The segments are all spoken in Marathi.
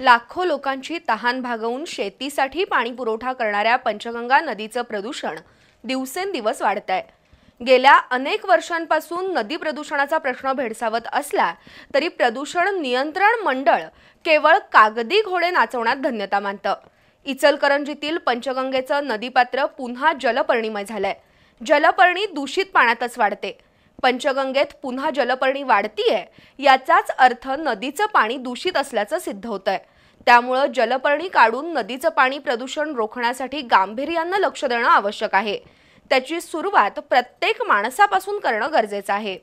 लाखो लोकांची तहान भागवून शेतीसाठी पाणी पुरवठा करणाऱ्या पंचगंगा नदीचं प्रदूषण दिवसेंदिवस वाढत आहे गेल्या अनेक वर्षांपासून नदी प्रदूषणाचा प्रश्न भेडसावत असला तरी प्रदूषण नियंत्रण मंडळ केवळ कागदी घोडे नाचवण्यात धन्यता मानतं. इचलकरंजीतील पंचगंगेचं नदीपात्र पुन्हा जलपर्णीमय झालंय. जलपर्णी दूषित पाण्यातच वाढते. पंचगंगेत पुन्हा जलपर्णी वाढतीये याचाच अर्थ नदीचं पाणी दूषित असल्याचं सिद्ध होतंय. त्यामुळं जलपर्णी काढून नदीचं पाणी प्रदूषण रोखण्यासाठी गांभीर्यानं लक्ष देणं आवश्यक आहे. त्याची सुरुवात प्रत्येक माणसापासून करणं गरजेचं आहे.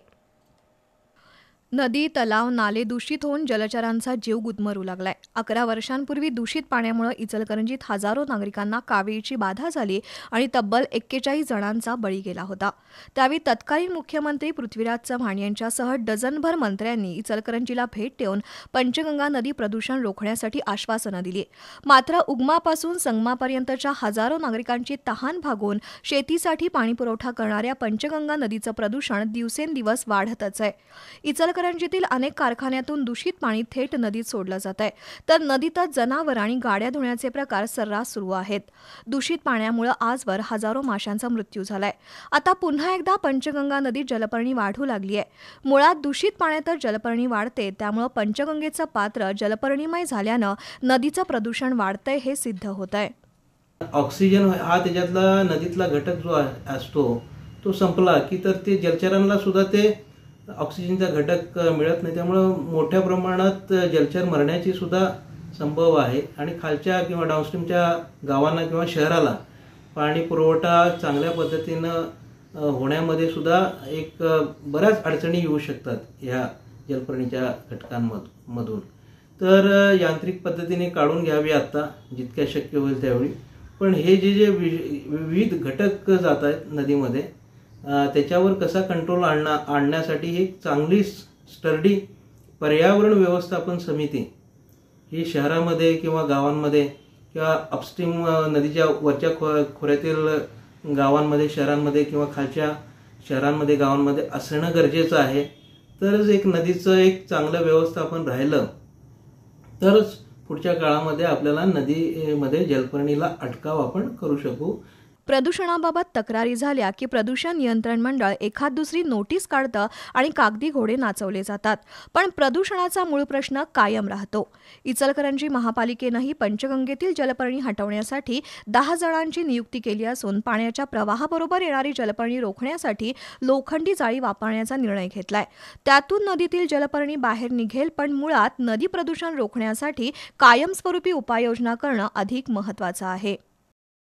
नदी तलाव नाले दूषित होऊन जलचरांचा जीव गुदमरू लागलाय. अकरा वर्षांपूर्वी दूषित पाण्यामुळे इचलकरंजीत हजारो नागरिकांना कावीळची बाधा झाली आणि तब्बल एक्केचाळीस जणांचा बळी गेला होता. त्यावेळी तत्कालीन मुख्यमंत्री पृथ्वीराज चव्हाण यांच्यासह डझनभर मंत्र्यांनी इचलकरंजीला भेट देऊन पंचगंगा नदी प्रदूषण रोखण्यासाठी आश्वासनं दिली. मात्र उगमापासून संगमापर्यंतच्या हजारो नागरिकांची तहान भागून शेतीसाठी पाणीपुरवठा करणाऱ्या पंचगंगा नदीचं प्रदूषण दिवसेंदिवस वाढतच आहे. इचलकरंजीतील अनेक कारखान्यातून दूषित पाणी थेट नदीत सोडलं जात आहे. तर नदीतच जनावर आणि गाड्या धुण्याचे प्रकार सर्रास सुरू आहेत. दूषित पाण्यामुळे आजवर हजारो माशांचा मृत्यू झालाय. आता पुन्हा एकदा पंचगंगा नदीत जलपर्णी वाढू लागली आहे मुळात दूषित पाण्यातच जलपर्णी वाढते त्यामुळं पंचगंगेचं पात्र जलपर्णीमय झाल्यानं नदीचं प्रदूषण वाढतंय हे सिद्ध होत आहे ऑक्सिजन हा त्याच्यातला नदीतला घटक जो असतो तो संपला की तर ते जलचरांना सुद्धा ते ऑक्सिजनचा घटक मिळत नाही. त्यामुळं मोठ्या प्रमाणात जलचर मरण्याची सुद्धा संभव आहे. आणि खालच्या किंवा डाऊनस्ट्रीमच्या गावांना किंवा शहराला पाणी पुरवठा चांगल्या पद्धतीनं होण्यामध्ये सुद्धा एक बऱ्याच अडचणी येऊ शकतात ह्या जलपर्णीच्या घटकांमध मधून. तर यांत्रिक पद्धतीने काढून घ्यावी आत्ता जितक्या शक्य होईल त्यावेळी. पण हे जे जे विविध घटक जात आहेत नदीमध्ये त्याच्यावर कसा कंट्रोल आणणा आणण्यासाठी ही चांगली स्टर्डी पर्यावरण व्यवस्थापन समिती ही शहरामध्ये किंवा गावांमध्ये किंवा अपस्ट्रीम नदीच्या वरच्या खो खोऱ्यातील गावांमध्ये शहरांमध्ये किंवा खालच्या शहरांमध्ये गावांमध्ये असणं गरजेचं आहे. तरच एक नदीचं एक चांगलं व्यवस्थापन राहिलं तरच पुढच्या काळामध्ये आपल्याला नदीमध्ये जलपर्णीला अटकाव आपण करू शकू. प्रदूषणाबाबत तक्रारी झाल्या की प्रदूषण नियंत्रण मंडळ एखाद दुसरी नोटीस काढतं आणि कागदी घोडे नाचवले जातात. पण प्रदूषणाचा मूळ प्रश्न कायम राहतो. इचलकरंजी महापालिकेनंही पंचगंगेतील जलपर्णी हटवण्यासाठी दहा जणांची नियुक्ती केली असून पाण्याच्या प्रवाहाबरोबर येणारी जलपर्णी रोखण्यासाठी लोखंडी जाळी वापरण्याचा निर्णय घेतलाय. त्यातून नदीतील जलपर्णी बाहेर निघेल पण मुळात नदी प्रदूषण रोखण्यासाठी कायमस्वरूपी उपाययोजना करणं अधिक महत्त्वाचं आहे.